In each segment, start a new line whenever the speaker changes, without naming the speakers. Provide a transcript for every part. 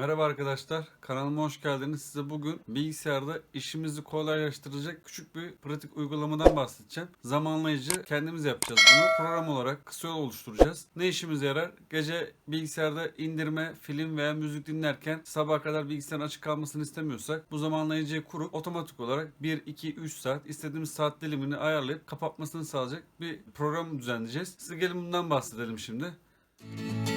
Merhaba arkadaşlar, kanalıma hoş geldiniz. Size bugün bilgisayarda işimizi kolaylaştıracak küçük bir pratik uygulamadan bahsedeceğim. Zamanlayıcı kendimiz yapacağız bunu. Program olarak kısa yol oluşturacağız. Ne işimize yarar? Gece bilgisayarda indirme, film veya müzik dinlerken sabaha kadar bilgisayarın açık kalmasını istemiyorsak bu zamanlayıcıyı kurup otomatik olarak 1, 2, 3 saat istediğimiz saat dilimini ayarlayıp kapatmasını sağlayacak bir program düzenleyeceğiz. Size gelin bundan bahsedelim şimdi. Size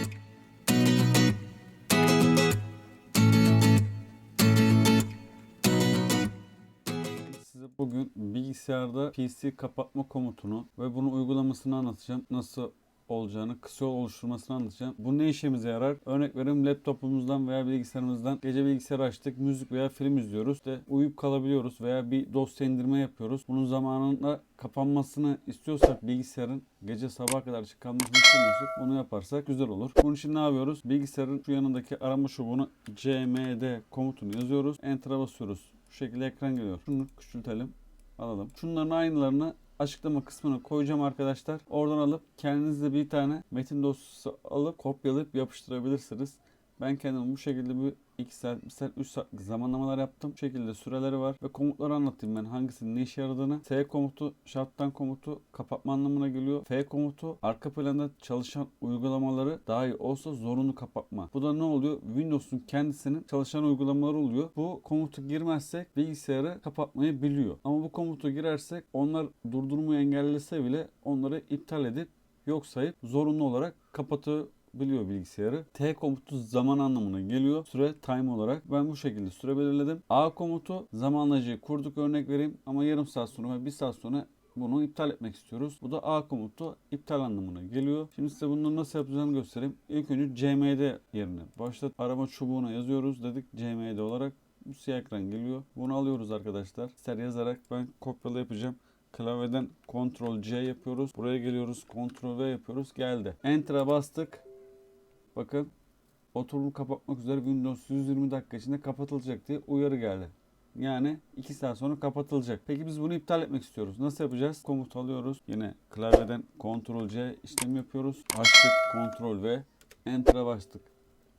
bugün bilgisayarda PC kapatma komutunu ve bunun uygulamasını anlatacağım. Nasıl olacağını, kısa yol oluşturmasını anlatacağım. Bu ne işimize yarar? Örnek veriyorum laptopumuzdan veya bilgisayarımızdan gece bilgisayar açtık, müzik veya film izliyoruz. İşte uyuyup kalabiliyoruz veya bir dosya indirme yapıyoruz. Bunun zamanında kapanmasını istiyorsak bilgisayarın gece sabaha kadar açık kalmasını istemiyorsak bunu yaparsak güzel olur. Bunun için ne yapıyoruz? Bilgisayarın şu yanındaki arama çubuğuna cmd komutunu yazıyoruz. Enter'a basıyoruz. Şu şekilde ekran geliyor. Şunu küçültelim. Alalım. Şunların aynılarını açıklama kısmına koyacağım arkadaşlar. Oradan alıp kendinize bir tane metin dosyası alıp kopyalayıp yapıştırabilirsiniz. Ben kendim bu şekilde bir 2 saat, 1 saat, 3 saatlik zamanlamalar yaptım. Bu şekilde süreleri var ve komutları anlatayım ben hangisinin ne işe yaradığını. S komutu, shutdown komutu kapatma anlamına geliyor. F komutu arka planda çalışan uygulamaları dahi olsa zorunlu kapatma. Bu da ne oluyor? Windows'un kendisinin çalışan uygulamaları oluyor. Bu komutu girmezsek bilgisayarı kapatmayı biliyor. Ama bu komutu girersek onlar durdurmayı engellese bile onları iptal edip yok sayıp zorunlu olarak kapatıyor biliyor bilgisayarı. T komutu zaman anlamına geliyor. Süre time olarak. Ben bu şekilde süre belirledim. A komutu zamanlayıcıyı kurduk örnek vereyim ama yarım saat sonra ve bir saat sonra bunu iptal etmek istiyoruz. Bu da A komutu iptal anlamına geliyor. Şimdi size bunları nasıl yapacağını göstereyim. İlk önce CMD yerine başlat arama çubuğuna yazıyoruz dedik CMD olarak. Bu siyah ekran geliyor. Bunu alıyoruz arkadaşlar. İster yazarak ben kopyala yapacağım. Klavyeden Ctrl C yapıyoruz. Buraya geliyoruz. Ctrl V yapıyoruz. Geldi. Enter'a bastık. Bakın oturum kapatmak üzere Windows 120 dakika içinde kapatılacak diye uyarı geldi. Yani 2 saat sonra kapatılacak. Peki biz bunu iptal etmek istiyoruz. Nasıl yapacağız? Komut alıyoruz. Yine klavyeden Ctrl C işlem yapıyoruz. Açtık Ctrl V. Enter'a bastık.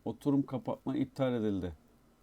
Oturum kapatma iptal edildi.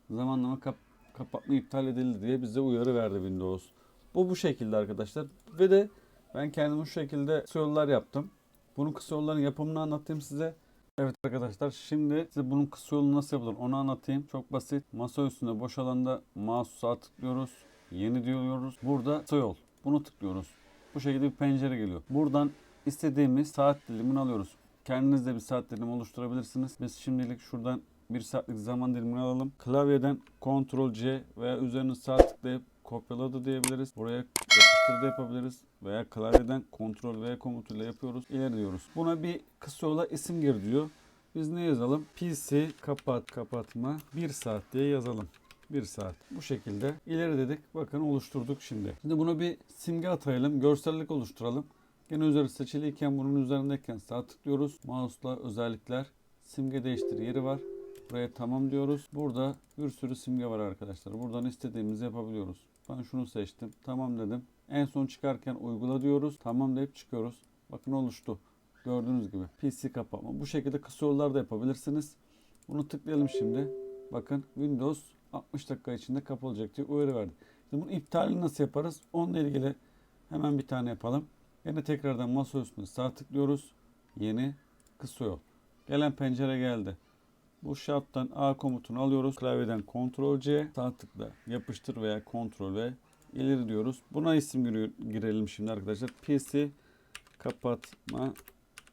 Zamanlama kap kapatma iptal edildi diye bize uyarı verdi Windows. Bu bu şekilde arkadaşlar. Ve de ben kendim bu şekilde kısa yollar yaptım. Bunun kısa yolların yapımını anlatayım size. Evet arkadaşlar şimdi size bunun kısa yolu nasıl yapılır onu anlatayım. Çok basit. Masa üstünde boş alanda mouse tıklıyoruz. Yeni diyoruz. Burada kısa yol. Bunu tıklıyoruz. Bu şekilde bir pencere geliyor. Buradan istediğimiz saat dilimini alıyoruz. Kendiniz de bir saat dilimi oluşturabilirsiniz. Biz şimdilik şuradan bir saatlik zaman dilimini alalım. Klavyeden Ctrl C veya üzerine sağ tıklayıp kopyaladı diyebiliriz. Buraya yapıştır da yapabiliriz. Veya klavyeden Ctrl V komutuyla yapıyoruz. İleri diyoruz. Buna bir kısa yola isim gir diyor. Biz ne yazalım? PC kapat kapatma 1 saat diye yazalım. 1 saat. Bu şekilde ileri dedik. Bakın oluşturduk şimdi. Şimdi buna bir simge atayalım. Görsellik oluşturalım. Gene üzeri seçiliyken bunun üzerindeyken sağ tıklıyoruz. Mouse'la özellikler simge değiştir yeri var. Buraya tamam diyoruz. Burada bir sürü simge var arkadaşlar. Buradan istediğimizi yapabiliyoruz. Ben şunu seçtim. Tamam dedim. En son çıkarken uygula diyoruz. Tamam deyip çıkıyoruz. Bakın oluştu. Gördüğünüz gibi. PC kapatma. Bu şekilde kısa yollar yapabilirsiniz. Bunu tıklayalım şimdi. Bakın Windows 60 dakika içinde kapalacak diye uyarı verdi. Şimdi bunun iptalini nasıl yaparız? Onunla ilgili hemen bir tane yapalım. Yine tekrardan masa üstüne sağ tıklıyoruz. Yeni kısa yol. Gelen pencere geldi. Bu shut'tan A komutunu alıyoruz. Klavyeden Ctrl C, sağ tıkla yapıştır veya Ctrl V ileri diyoruz. Buna isim girelim şimdi arkadaşlar. PC kapatma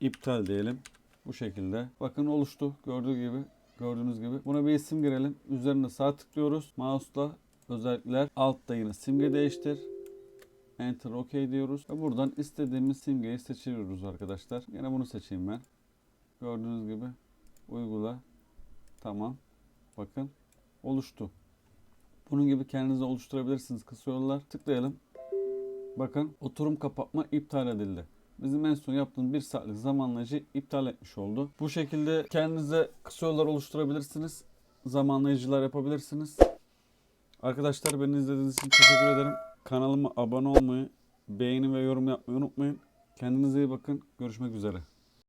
iptal diyelim. Bu şekilde. Bakın oluştu. Gördüğü gibi. Gördüğünüz gibi. Buna bir isim girelim. Üzerine sağ tıklıyoruz. Mouse'la özellikler. Altta yine simge değiştir. Enter OK diyoruz. Ve buradan istediğimiz simgeyi seçiyoruz arkadaşlar. Yine bunu seçeyim ben. Gördüğünüz gibi. Uygula. Tamam. Bakın oluştu. Bunun gibi kendinize oluşturabilirsiniz kısa yollar. Tıklayalım. Bakın oturum kapatma iptal edildi. Bizim en son yaptığımız bir saatlik zamanlayıcı iptal etmiş oldu. Bu şekilde kendinize kısa yollar oluşturabilirsiniz. Zamanlayıcılar yapabilirsiniz. Arkadaşlar beni izlediğiniz için teşekkür ederim. Kanalıma abone olmayı, beğeni ve yorum yapmayı unutmayın. Kendinize iyi bakın. Görüşmek üzere.